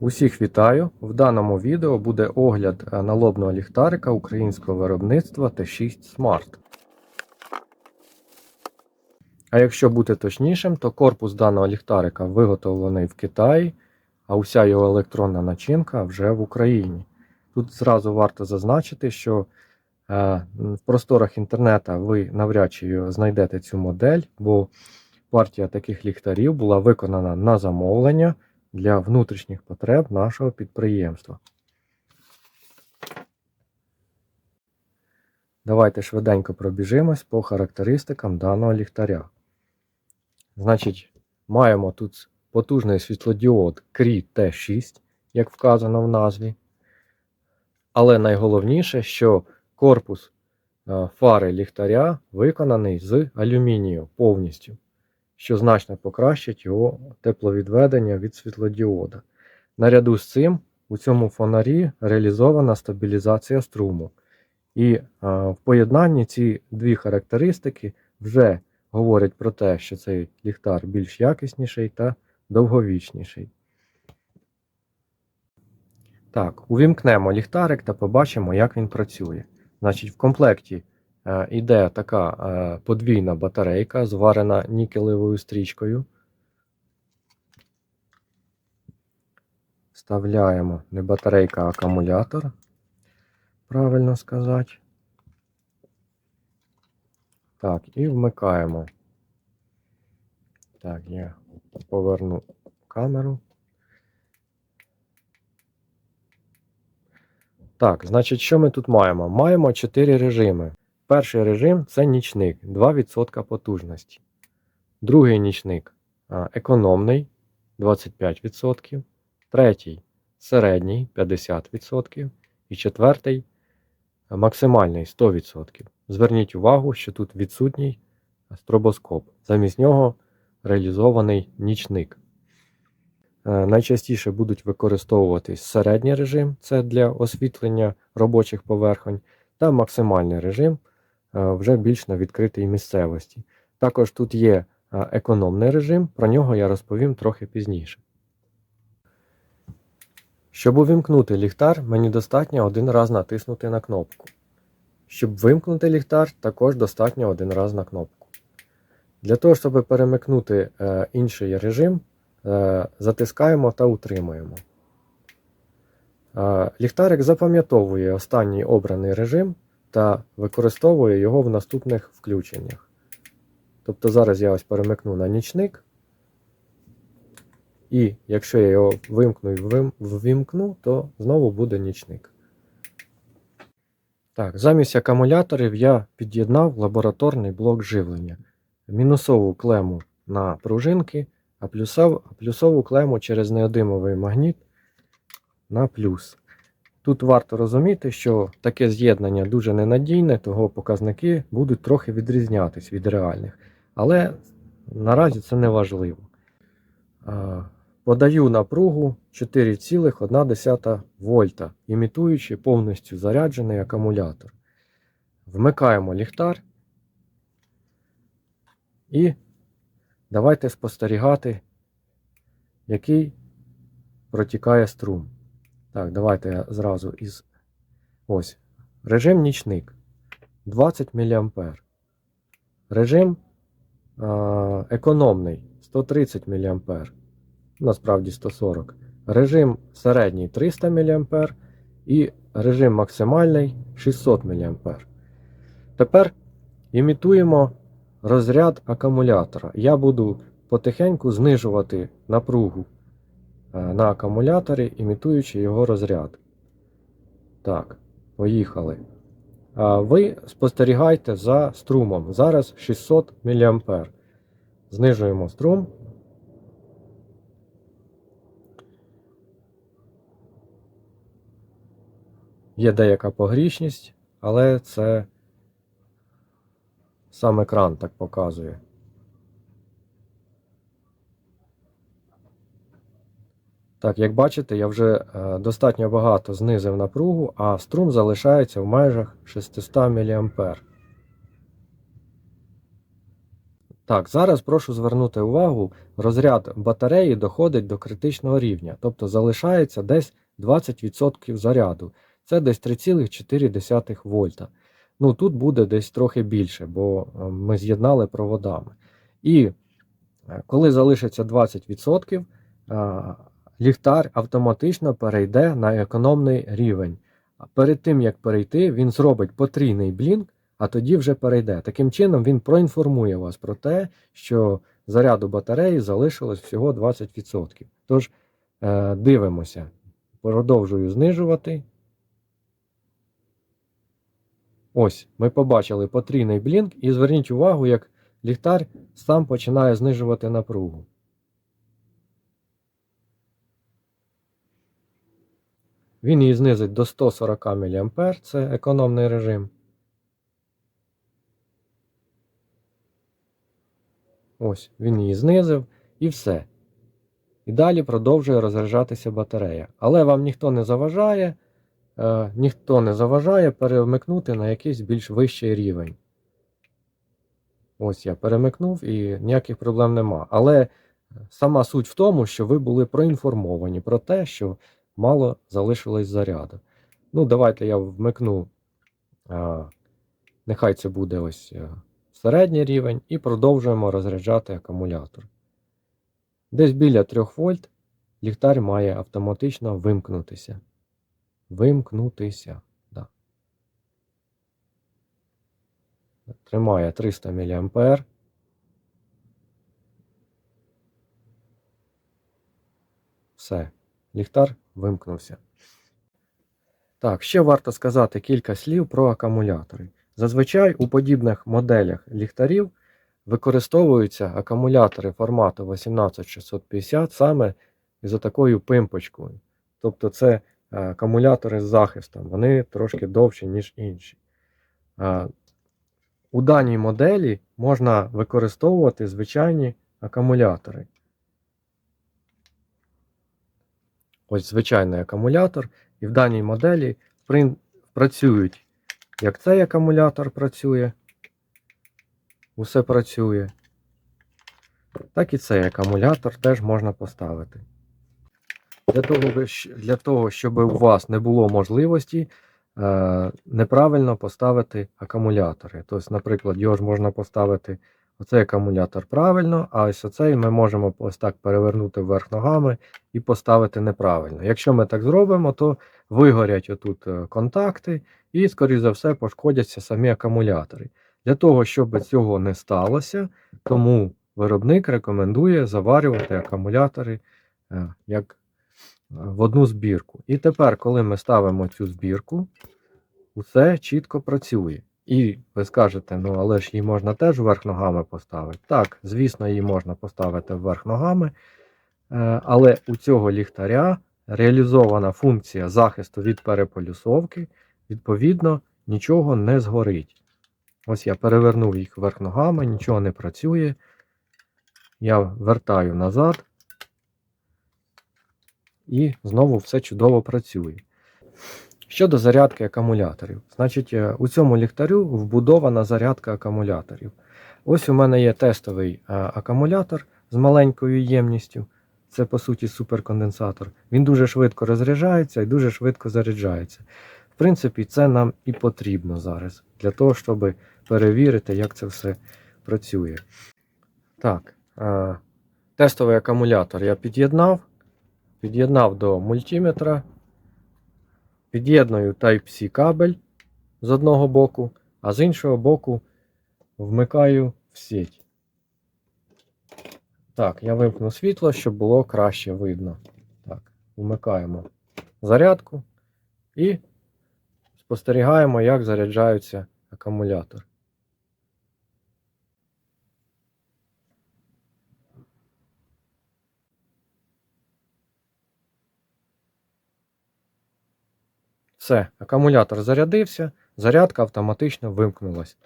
Усіх вітаю! В даному відео буде огляд е, налобного ліхтарика українського виробництва T6 Smart. А якщо бути точнішим, то корпус даного ліхтарика виготовлений в Китаї, а уся його електронна начинка вже в Україні. Тут зразу варто зазначити, що е, в просторах інтернету ви навряд чи знайдете цю модель, бо партія таких ліхтарів була виконана на замовлення для внутрішніх потреб нашого підприємства. Давайте швиденько пробіжимось по характеристикам даного ліхтаря. Значить, маємо тут потужний світлодіод Cree T6, як вказано в назві. Але найголовніше, що корпус е, фари ліхтаря виконаний з алюмінію повністю що значно покращить його тепловідведення від світлодіода. Наряду з цим у цьому фонарі реалізована стабілізація струму. І а, в поєднанні ці дві характеристики вже говорять про те, що цей ліхтар більш якісніший та довговічніший. Так, увімкнемо ліхтарик та побачимо, як він працює. Значить, в комплекті Е, Іде така е, подвійна батарейка, зварена нікелевою стрічкою. Вставляємо не батарейка, а акумулятор, правильно сказати. Так, і вмикаємо. Так, я поверну камеру. Так, значить, що ми тут маємо? Маємо 4 режими. Перший режим це нічник 2% потужності. Другий нічник економний 25%. Третій середній 50%. І четвертий максимальний 100%. Зверніть увагу, що тут відсутній стробоскоп. Замість нього реалізований нічник. Е, найчастіше будуть використовуватись середній режим це для освітлення робочих поверхонь, та максимальний режим вже більш на відкритій місцевості. Також тут є е, економний режим, про нього я розповім трохи пізніше. Щоб увімкнути ліхтар, мені достатньо один раз натиснути на кнопку. Щоб вимкнути ліхтар, також достатньо один раз на кнопку. Для того, щоб перемикнути е, інший режим, е, затискаємо та утримуємо. Е, ліхтарик запам'ятовує останній обраний режим та використовую його в наступних включеннях. Тобто зараз я ось перемикну на нічник. І якщо я його вимкну і ввімкну, то знову буде нічник. Так, замість акумуляторів я під'єднав лабораторний блок живлення. Мінусову клему на пружинки, а плюсову клему через неодимовий магніт на плюс. Тут варто розуміти, що таке з'єднання дуже ненадійне, того показники будуть трохи відрізнятись від реальних. Але наразі це не важливо. Подаю напругу 4,1 вольта, імітуючи повністю заряджений акумулятор. Вмикаємо ліхтар і давайте спостерігати, який протікає струм. Так, давайте я зразу із. Ось. Режим нічник 20 мА. Режим а, економний 130 мА. Насправді 140. Режим середній 300 мА. І режим максимальний 600 мА. Тепер імітуємо розряд акумулятора. Я буду потихеньку знижувати напругу Е, на акумуляторі, імітуючи його розряд. Так, поїхали. Ви спостерігайте за струмом. Зараз 600 мА. Знижуємо струм. Є деяка погрішність, але це сам екран так показує. Так, як бачите, я вже е, достатньо багато знизив напругу, а струм залишається в межах 600 мА. Так, зараз прошу звернути увагу, розряд батареї доходить до критичного рівня, тобто залишається десь 20% заряду. Це десь 3,4 вольта. Ну тут буде десь трохи більше, бо е, ми з'єднали проводами. І е, коли залишиться 20%, е, ліхтар автоматично перейде на економний рівень. Перед тим як перейти, він зробить потрійний блінк, а тоді вже перейде. Таким чином він проінформує вас про те, що заряду батареї залишилось всього 20%. Тож е, дивимося, продовжую знижувати. Ось, ми побачили потрійний блінк, і зверніть увагу, як ліхтар сам починає знижувати напругу. Він її знизить до 140 мА, це економний режим. Ось, він її знизив і все. І далі продовжує розряджатися батарея. Але вам ніхто не заважає, е, ніхто не заважає перемикнути на якийсь більш вищий рівень. Ось я перемикнув і ніяких проблем нема. Але сама суть в тому, що ви були проінформовані про те, що мало залишилось заряду. Ну, давайте я вмикну, а, нехай це буде ось а, середній рівень, і продовжуємо розряджати акумулятор. Десь біля 3 вольт ліхтар має автоматично вимкнутися. Вимкнутися. Да. Тримає 300 мА. Все, ліхтар вимкнувся. Так, ще варто сказати кілька слів про акумулятори. Зазвичай у подібних моделях ліхтарів використовуються акумулятори формату 18650 саме із такою пимпочкою. Тобто це е, акумулятори з захистом, вони трошки довші, ніж інші. Е, У даній моделі можна використовувати звичайні акумулятори. Ось звичайний акумулятор, і в даній моделі працюють, як цей акумулятор працює, усе працює, так і цей акумулятор теж можна поставити. Для того, для того щоб у вас не було можливості е, неправильно поставити акумулятори. Тобто, наприклад, його ж можна поставити оцей акумулятор правильно, а ось оцей ми можемо ось так перевернути вверх ногами і поставити неправильно. Якщо ми так зробимо, то вигорять отут е, контакти і, скоріш за все, пошкодяться самі акумулятори. Для того, щоб цього не сталося, тому виробник рекомендує заварювати акумулятори е, як е, в одну збірку. І тепер, коли ми ставимо цю збірку, усе чітко працює. І ви скажете, ну але ж її можна теж вверх ногами поставити. Так, звісно, її можна поставити вверх ногами. Е, Але у цього ліхтаря реалізована функція захисту від переполюсовки, відповідно, нічого не згорить. Ось я перевернув їх вверх ногами, нічого не працює. Я вертаю назад. І знову все чудово працює. Щодо зарядки акумуляторів, значить, е, у цьому ліхтарю вбудована зарядка акумуляторів. Ось у мене є тестовий е, акумулятор з маленькою ємністю. Це, по суті, суперконденсатор. Він дуже швидко розряджається і дуже швидко заряджається. В принципі, це нам і потрібно зараз для того, щоб перевірити, як це все працює. Так, е, тестовий акумулятор я під'єднав. Під'єднав до мультиметра. Під'єдную Type-C кабель з одного боку, а з іншого боку вмикаю в сеть. Так, я вимкну світло, щоб було краще видно. Так, вмикаємо зарядку і спостерігаємо, як заряджається акумулятор. Все, акумулятор зарядився, зарядка автоматично вимкнулась.